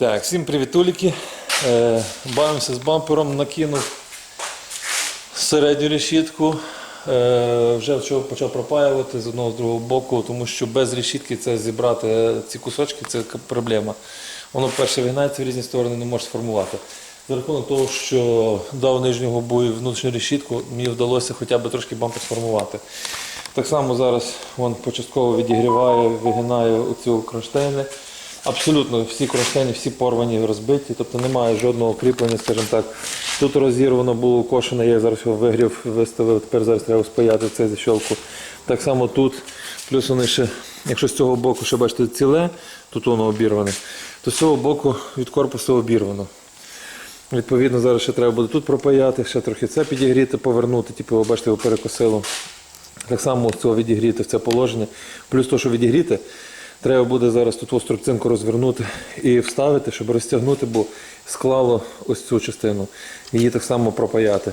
Так, всім привітуліки. Е, бавимося з бампером, накинув середню решітку. Е, вже почав пропаювати з одного з другого боку, тому що без решітки це зібрати ці кусочки це проблема. Воно перше вигнається в різні сторони, не може сформувати. За рахунок того, що дав нижню губу і внутрішню решітку, мені вдалося хоча б трошки бампер сформувати. Так само зараз вон початково відігріваю, вигинаю оцю кронштейни. Абсолютно всі кронштейни, всі порвані, розбиті, тобто немає жодного кріплення, скажімо так. Тут розірвано було кошене, я зараз його вигрів, виставив, тепер зараз треба спаяти цей защолку. Так само тут, плюс вони ще, якщо з цього боку ще бачите ціле, тут воно обірване, то з цього боку від корпусу обірвано. Відповідно, зараз ще треба буде тут пропаяти, ще трохи це підігріти, повернути, типу, ви бачите, його перекосило. Так само з цього відігріти в це положення. Плюс то, що відігріти, треба буде зараз тут ось струбцинку розвернути і вставити, щоб розтягнути, бо склало ось цю частину. Її так само пропаяти.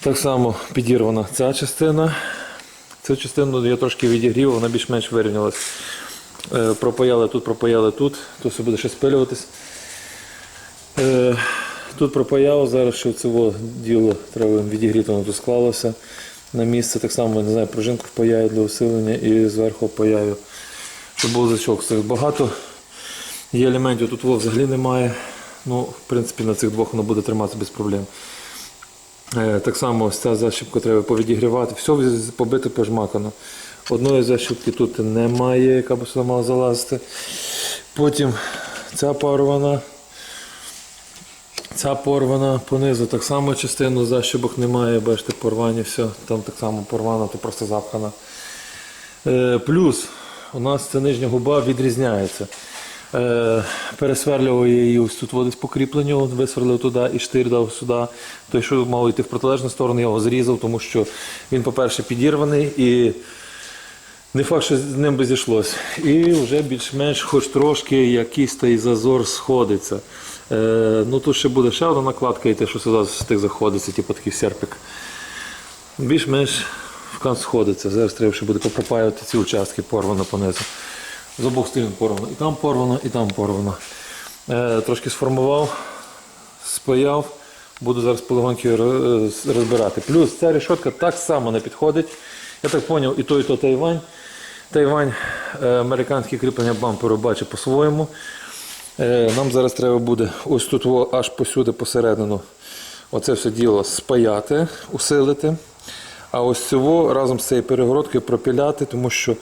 Так само підірвана ця частина. Цю частину я трошки відігрів, вона більш-менш вирівнялась. Е, Пропаяли тут, пропаяли тут, тут все буде ще спилюватись. Е, Тут пропаяв, зараз ще це діло треба відігріти, воно тут склалося на місце. Так само, не знаю, пружинку впаяю для усилення і зверху впаяю, щоб був зачок. Це багато є елементів, тут во взагалі немає. Ну, в принципі, на цих двох воно буде триматися без проблем. Е, Так само ось ця защіпка треба повідігрівати. Все побито, пожмакано. Одної защіпки тут немає, яка б сюди мала залазити. Потім ця порвана. Ця порвана понизу так само частину защібок немає, бачите, порвані, все, там так само порвана, то просто запхана. Е, плюс у нас ця нижня губа відрізняється. Е, пересверлював її ось тут водить от висверлив туди і штир дав сюди. Той, що мав йти в протилежну сторону, я його зрізав, тому що він, по-перше, підірваний і не факт, що з ним би зійшлось. І вже більш-менш хоч трошки якийсь той зазор сходиться. Е, ну тут ще буде ще одна накладка йти, що сюди встиг заходиться, типу такий серпик. Більш-менш в кант сходиться. Зараз треба ще буде попропаювати ці участки порвано понизу. З обох сторін порвано. І там порвано, і там порвано. Е, трошки сформував, спаяв. Буду зараз полегоньки розбирати. Плюс ця решетка так само не підходить. Я так зрозумів, і то, і то Тайвань. Тайвань е, американське кріплення бамперу бачить по-своєму. Е, Нам зараз треба буде ось тут аж посюди посередину оце все діло спаяти, усилити. А ось цього разом з цією перегородкою пропіляти, тому що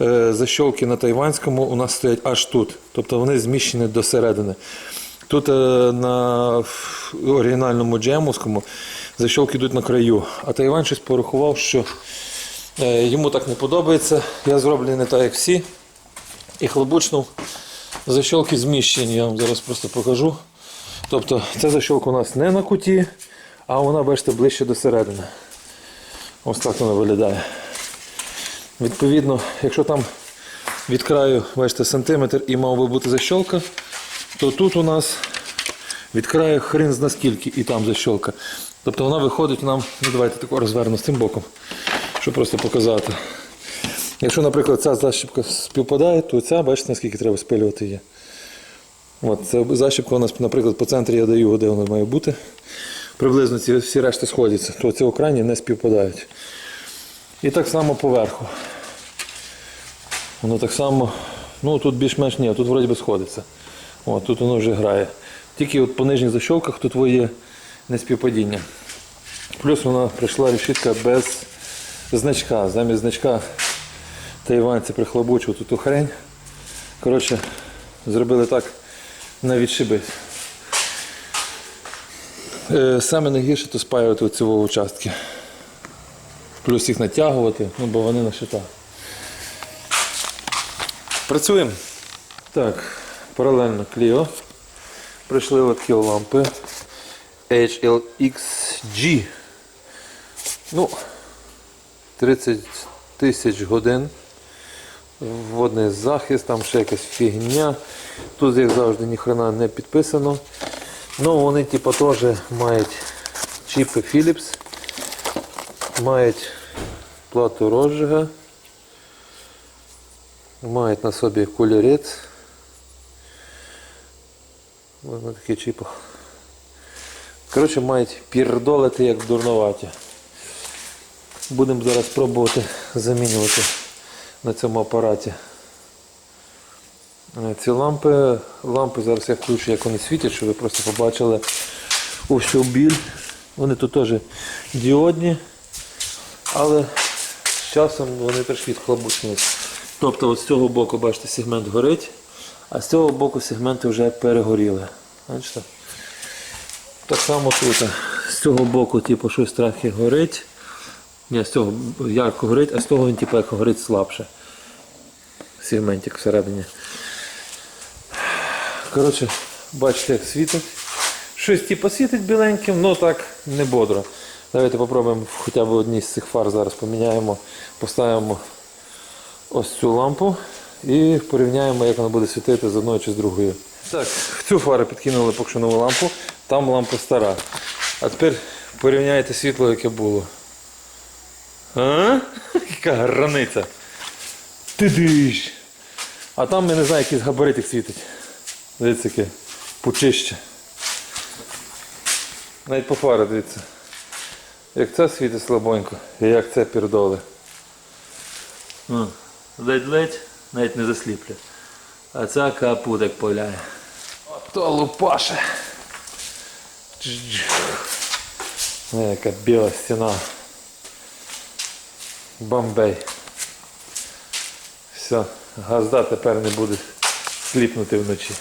е, защолки на тайванському у нас стоять аж тут. Тобто вони зміщені до середини. Тут е, на оригінальному джемовському защолки йдуть на краю. А Тайвань щось порахував, що е, йому так не подобається. Я зроблений не так, як всі. І хлопучнув. Защолки зміщені, я вам зараз просто покажу. Тобто ця защолка у нас не на куті, а вона, бачите, ближче до середини. Ось так вона виглядає. Відповідно, якщо там від краю, бачите, сантиметр і мав би бути защолка, то тут у нас від краю хрен зна скільки і там защолка. Тобто вона виходить нам, ну давайте тако розверну з цим боком, щоб просто показати. Якщо, наприклад, ця защіпка співпадає, то ця, бачите, наскільки треба спилювати її. От, ця защіпка у нас, наприклад, по центрі я даю, де вона має бути. Приблизно ці всі решти сходяться, то ці окрайні не співпадають. І так само поверху. Воно так само, ну тут більш-менш ні, тут вроді би сходиться. От, тут воно вже грає. Тільки от по нижніх защолках тут є неспівпадіння. Плюс вона прийшла решітка без значка. Замість значка тайванці прихлобучив тут ту хрень. Коротше, зробили так на відшибись. Е, Саме найгірше то спаювати оці участки. Плюс їх натягувати, ну бо вони на щитах. Працюємо. Так, паралельно Clio. Прийшли такі лампи HLXG. Ну, 30 тисяч годин. Водний захист, там ще якась фігня. Тут, як завжди, ніхрена не підписано. Ну, вони типу теж мають чіпи Philips, мають плату розжига, мають на собі кольорець. Ось на таких чіпах. Коротше, мають пірдолити як дурноваті. Будемо зараз пробувати замінювати на цьому апараті. Е, Ці лампи, лампи зараз я включу, як вони світять, щоб ви просто побачили усю біль. Вони тут теж діодні, але з часом вони трошки відхлобучують. Тобто от з цього боку, бачите, сегмент горить, а з цього боку сегменти вже перегоріли. Бачите? Так само тут. З цього боку, типу, щось трохи горить. Ні, з цього ярко горить, а з того він типу, як горить слабше. Сегментик всередині. Коротше, бачите, як світить. Щось типу світить біленьким, але так не бодро. Давайте попробуємо хоча б одні з цих фар зараз поміняємо, поставимо ось цю лампу і порівняємо, як вона буде світити з одною чи з другою. Так, в цю фару підкинули поки що нову лампу, там лампа стара. А тепер порівняйте світло, яке було. А? Яка границя. Ти диш. А там я не знаю, який з світить. Дивіться, яке пучище. Навіть по фарі, дивіться. Як це світить слабонько, і як це пірдоли. Ну, ледь-ледь, навіть не засліплю. А це капут як поляє. Ото лупаше. Ну, яка біла стіна. Бомбей. Все, газда тепер не буде сліпнути вночі.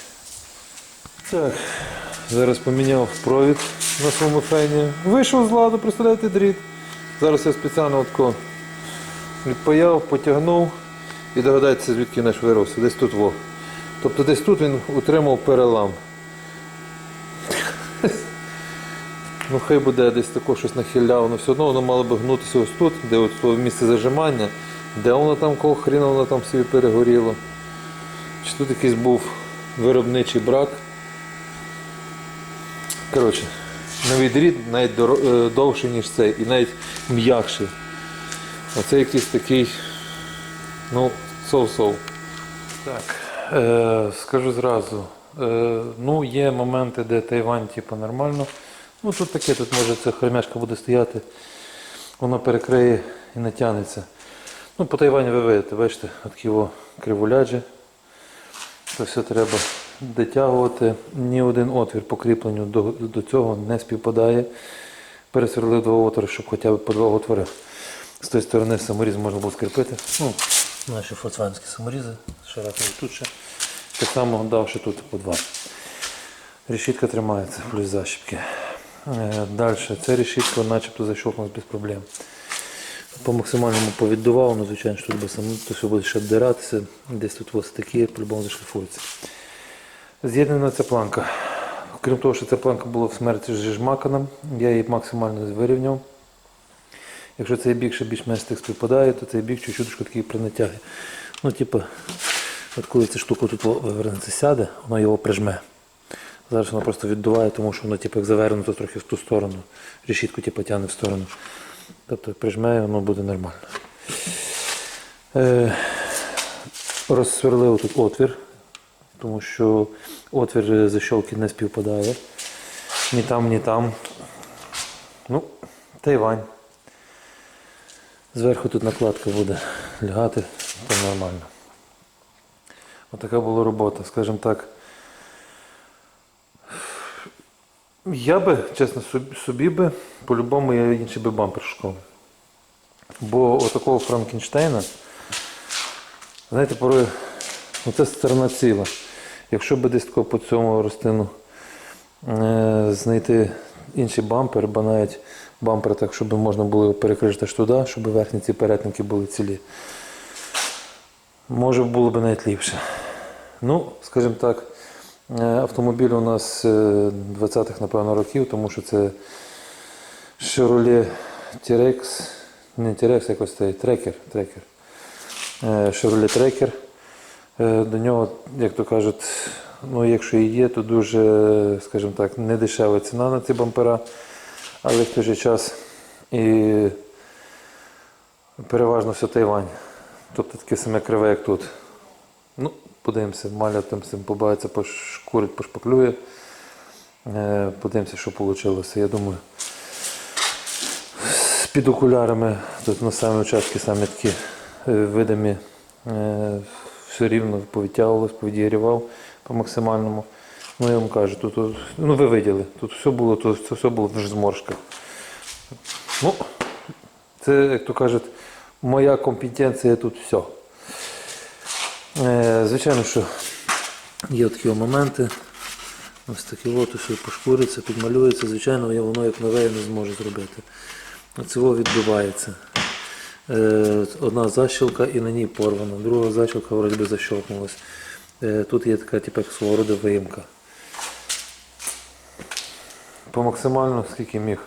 Так, зараз поміняв провід на своєму фені. Вийшов з ладу, представляєте, дріт. Зараз я спеціально отко відпаяв, потягнув і догадайтеся, звідки наш вирвався. Десь тут во. Тобто десь тут він утримав перелам. Ну хай буде десь тако щось нахиляв, але все одно воно мало би гнутися ось тут, де от місце зажимання, де воно там кого хріна воно там собі перегоріло. Чи тут якийсь був виробничий брак. Коротше, новий дріт навіть е, довший, ніж цей, і навіть м'якший. Оце якийсь такий, ну, сов-сов. Так, е, скажу зразу. Е, ну, є моменти, де Тайвань типу, нормально. Ну тут таке, тут може ця хремяшка буде стояти, воно перекриє і натягнеться. Ну, по Тайваню ви видите, бачите, такі о кривуляджі. Це все треба дотягувати. Ні один отвір по кріпленню до, до цього не співпадає. Пересверлив два отвори, щоб хоча б по два отвори. З тої сторони саморіз можна було скріпити. Ну, наші фольксвагенські саморізи, широко тут ще. Так само давши тут по два. Решітка тримається, плюс защіпки. Далі, ця решітка начебто защелкнулась без проблем. По максимальному повіддував, ну звичайно, що тут сам, то все буде ще обдиратися. Десь тут ось такі, по-любому зашліфується. З'єднана ця планка. Крім того, що ця планка була в смерті зжмакана, я її максимально вирівняв. Якщо цей бік ще більш-менш так співпадає, то цей бік чуть-чуть такий при. Ну, типу, от коли ця штука тут вернеться сяде, воно його прижме. Зараз воно просто віддуває, тому що воно типу, як завернуто трохи в ту сторону. Решітку типу, тягне в сторону. Тобто прижме і воно буде нормально. Е, розсверлив тут отвір, тому що отвір защолки не співпадає. Ні там, ні там. Ну, Тайвань. Зверху тут накладка буде лягати, то нормально. Отака була робота, скажімо так. Я би, чесно, собі, би, по-любому я інший би бампер шукав. Бо отакого Франкенштейна, знаєте, порой оця сторона ціла. Якщо би десь тако по цьому розтину е, знайти інший бампер, або навіть бампер так, щоб можна було перекрити туди, щоб верхні ці перетинки були цілі. Може було б навіть ліпше. Ну, скажімо так, е, автомобіль у нас е, 20-х, напевно, років, тому що це Chevrolet T-Rex, не T-Rex, якось цей трекер. трекер. Е, Chevrolet Tracker. Е, До нього, як то кажуть, ну, якщо і є, то дуже, скажімо так, не дешева ціна на ці бампера, але в той же час і переважно все Тайвань. Тобто таке саме криве, як тут. Ну, подивимося, маля там цим побавиться, пошкурить, пошпаклює. Е, Подивимося, що вийшло. Я думаю, під окулярами тут на самі участки самі такі е, видимі. Все рівно повідтягувалось, повідігрівав по максимальному. Ну, я вам кажу, тут, тут ну ви виділи, тут все було, тут це все було в зморшках. Ну, це, як то кажуть, моя компетенція тут все. Е, звичайно, що є такі моменти. Ось такі от пошкуриться, підмалюється. Звичайно, воно як нове я не зможу зробити. Цього відбивається. Е, одна защілка і на ній порвана, друга защілка вроді би защелкнулась. Е, тут є така типу, свого роду виїмка. По максимально скільки міг.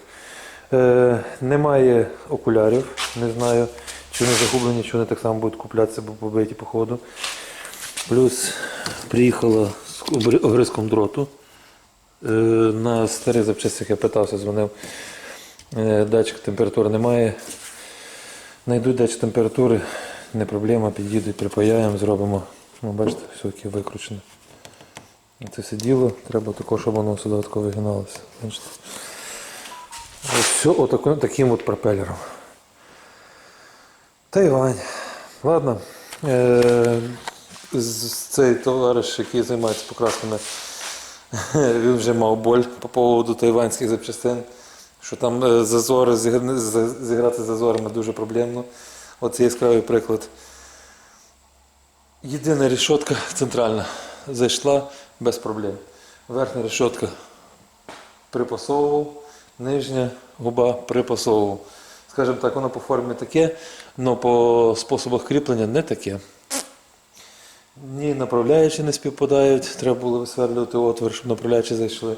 Е, немає окулярів, не знаю, чи вони загублені, чи вони так само будуть куплятися, бо побиті по ходу. Плюс приїхала з огризком дроту. На старих запчастях я питався, дзвонив. Датчик температури немає. Найдуть датчик температури, не проблема, під'їдуть, припаяємо, зробимо. Ну, бачите, все таке викручене. Це все діло, треба також, щоб воно сюди вигиналося. Бачите? Ось все отако, таким от пропелером. Тайвань. Ладно. Е, цей товариш, який займається покрасками, він вже мав боль по поводу тайванських запчастин, що там е, зазори, зіграти зазорами дуже проблемно. Оце яскравий приклад. Єдина рішотка центральна зайшла без проблем. Верхня рішотка припасовував, нижня губа припасовував. Скажімо так, воно по формі таке, але по способах кріплення не таке. Ні направляючі не співпадають, треба було висверлювати отвір, щоб направляючі зайшли.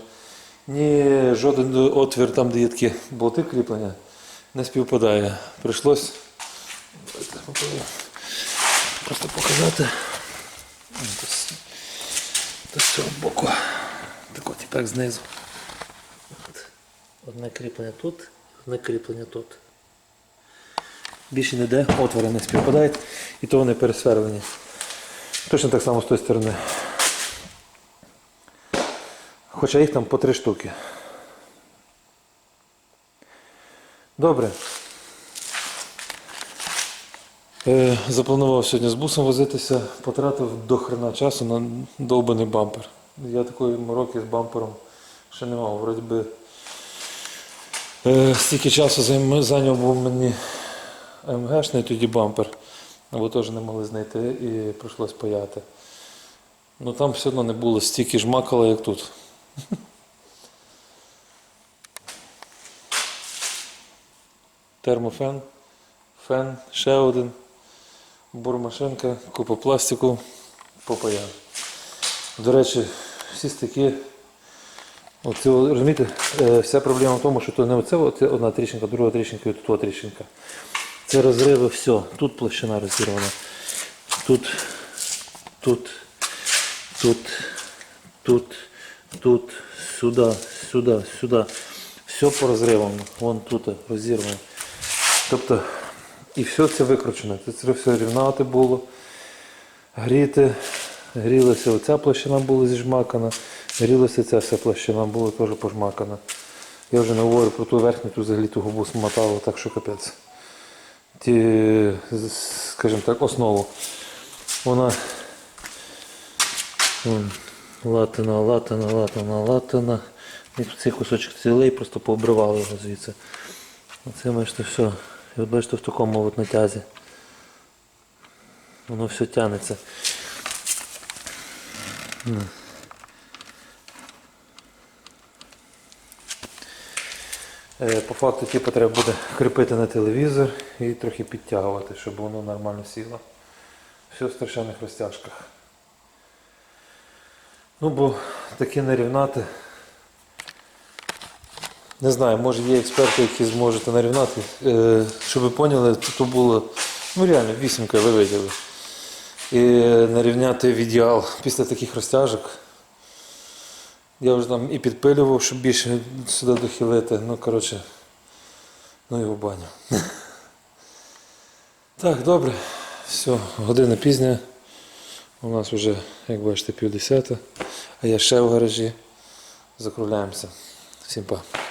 Ні жоден отвір там, де є такі болти кріплення, не співпадає. Прийшлось просто показати. З- цього боку. Так от тепер знизу. Одне кріплення тут, одне кріплення тут. Більше ніде, отвори не співпадають, і то вони пересверлені. Точно так само з тої сторони. Хоча їх там по три штуки. Добре. Е, запланував сьогодні з бусом возитися, потратив до хрена часу на довбаний бампер. Я такої мороки з бампером ще не мав. Вроді би е, стільки часу зайняв був мені МГшний тоді бампер, бо теж не могли знайти і прийшлось паяти. Ну там все одно не було стільки жмакала, як тут. Термофен, фен, ще один, бурмашинка, купа пластику, попаяв. До речі, всі стики, оце, розумієте, е, вся проблема в тому, що то не оце одна тріщинка, друга тріщинка і тут тріщинка. Це розриви все. Тут площина розірвана. Тут, тут, тут, тут, тут, сюди, сюди, сюди. Все по розривам. Вон тут розірвано. Тобто, і все це викручено. Це, все рівнати було, гріти. Грілася оця площина була зіжмакана, грілася ця вся площина була теж пожмакана. Я вже не говорю про ту верхню, ту взагалі ту губу смотало, так що капець. Ті, скажімо так, основу. Вона вон, латина, латина, латина, латина. І цей кусочок цілий, просто пообривали його звідси. Оце бачите все. І от бачите в такому от натязі. Воно все тягнеться. Ну. Е, По факту типу, треба буде кріпити на телевізор і трохи підтягувати, щоб воно нормально сіло. Все в страшенних розтяжках. Ну, бо таке нарівнати. Не знаю, може є експерти, які зможуть нарівнати. Е, щоб ви поняли, тут було ну реально вісімка ви виділи. І нарівняти в ідеал після таких розтяжок. Я вже там і підпилював, щоб більше сюди дохилити. Ну, коротше, ну і в баню. Так, добре. Все, година пізня. У нас вже, як бачите, півдесята, а я ще в гаражі. закругляємося. Всім па.